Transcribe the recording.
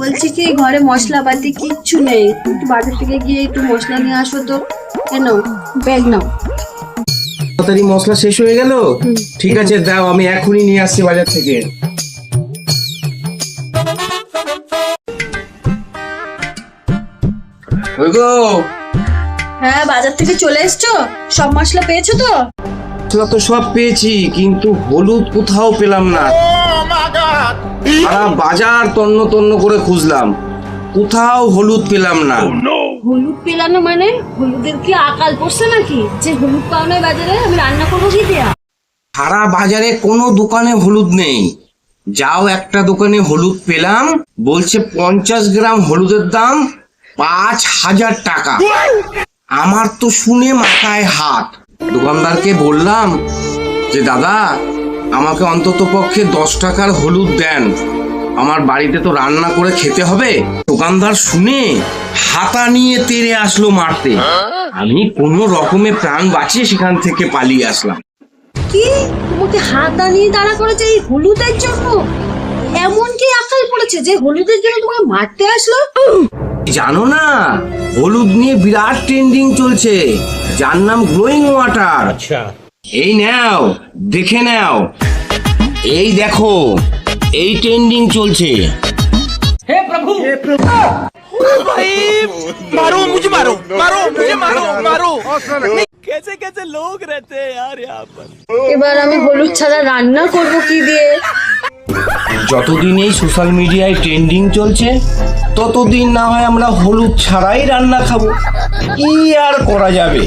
বলছি কি ঘরে মশলা মশলাপাতি কিচ্ছু নেই। একটু বাজার থেকে গিয়ে একটু মশলা নিয়ে আসো তো। কেন ব্যাগ নাও। তাড়াতাড়ি মশলা শেষ হয়ে গেল? ঠিক আছে দাও আমি এখনই নিয়ে আসছি বাজার থেকে। ওই গো হ্যাঁ বাজার থেকে চলে এসছো? সব মশলা পেয়েছ তো? মশলা তো সব পেয়েছি কিন্তু হলুদ কোথাও পেলাম না। সারা বাজার তন্ন তন্ন করে খুঁজলাম। কোথাও হলুদ পেলাম না। হলুদ পেলানো মানে? হলুদের কি আকাল পড়ছে নাকি? যে হলুদ পাও না বাজারে আমি রান্না করব কি দেয়া? সারা বাজারে কোনো দোকানে হলুদ নেই। যাও একটা দোকানে হলুদ পেলাম। বলছে পঞ্চাশ গ্রাম হলুদের দাম পাঁচ হাজার টাকা। আমার তো শুনে মাথায় হাত। দোকানদারকে বললাম যে দাদা আমাকে অন্তত পক্ষে দশ টাকার হলুদ দেন। আমার বাড়িতে তো রান্না করে খেতে হবে। দোকানদার শুনে হাতা নিয়ে তেড়ে আসলো মারতে। আমি কোনো রকমে প্রাণ বাঁচিয়ে সেখান থেকে পালিয়ে আসলাম। কি? তোমাকে হাতা নিয়ে দাঁড়া করেছে এই হলুদের জন্য? এমন কি আকাল পড়েছে যে হলুদের জন্য তোমাকে মারতে আসলো? জানো না হলুদ নিয়ে বিরাট ট্রেন্ডিং চলছে। যার নাম গ্লোয়িং ওয়াটার এই নাও দেখে নাও এই দেখো এই ট্রেন্ডিং চলছে मारो मुझे मारो मारो मुझे मारो मारो कैसे कैसे लोग रहते हैं यार यहाँ पर এবার আমি হলুদ ছাড়া রান্না করব কি দিয়ে যতদিন এই সোশ্যাল মিডিয়ায় ট্রেন্ডিং চলছে ততদিন না হয় আমরা হলুদ ছাড়াই রান্না খাবো কি আর করা যাবে